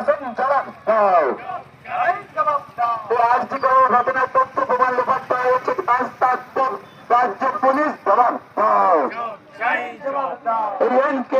Police প্রশাসন জবাব দাও এই আজকে কোনো ঘটনার তথ্য প্রমাণ লোপাট করা হচ্ছে কাজ রাজ্য পুলিশ জবাব। দাও Orienterar Vinapot.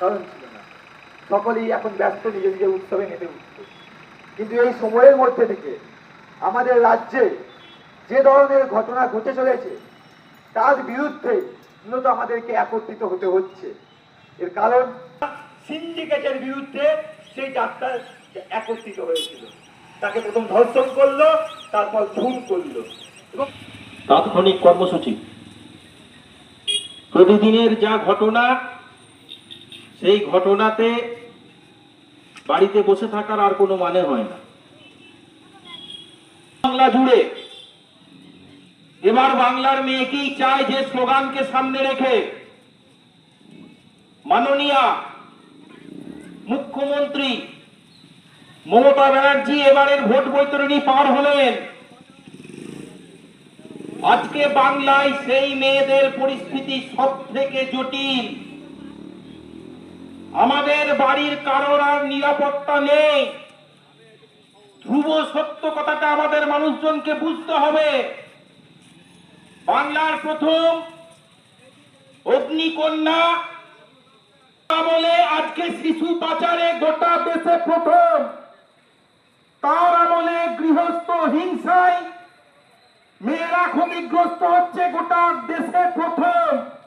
কারণ ছিল না। সকলেই এখন ব্যস্ত নিজের নিজের উৎসবে মেতে উঠছে। কিন্তু এই সময়ের মধ্যে থেকে আমাদের রাজ্যে যে ধরনের ঘটনা ঘটে চলেছে তার বিরুদ্ধে মূলত আমাদেরকে একত্রিত হতে হচ্ছে। এর কারণ? সিন্ডিকেটের বিরুদ্ধে সেই যাত্রা একত্রিত হয়েছিল। তাকে প্রথম ধর্ষণ করল তারপর খুন করল। এবং তাৎক্ষণিক কর্মসূচি। প্রতিদিনের যা ঘটনা সেই ঘটনাতে বাড়িতে বসে থাকার আর কোনো মানে হয় না। বাংলা জুড়ে এবার বাংলার মেয়েকেই চায় যে স্লোগানকে সামনে রেখে? মাননীয়া মুখ্যমন্ত্রী মমতা ব্যানার্জি এবারের ভোট বৈতরণী পার হলেন। আজকে বাংলায় সেই মেয়েদের পরিস্থিতি সব থেকে জটিল। আমাদের বাড়ির কারোর আর নিরাপত্তা নেই। ধ্রুব সত্য কথাটা আমাদের মানুষজনকে বুঝতে হবে। বাংলার প্রথম অগ্নিকন্যা আমলে আজকে শিশু পাচারে গোটা দেশে প্রথম। তার আমলে গৃহস্থ হিংসায় মেয়েরা ক্ষতিগ্রস্ত হচ্ছে গোটা দেশে প্রথম।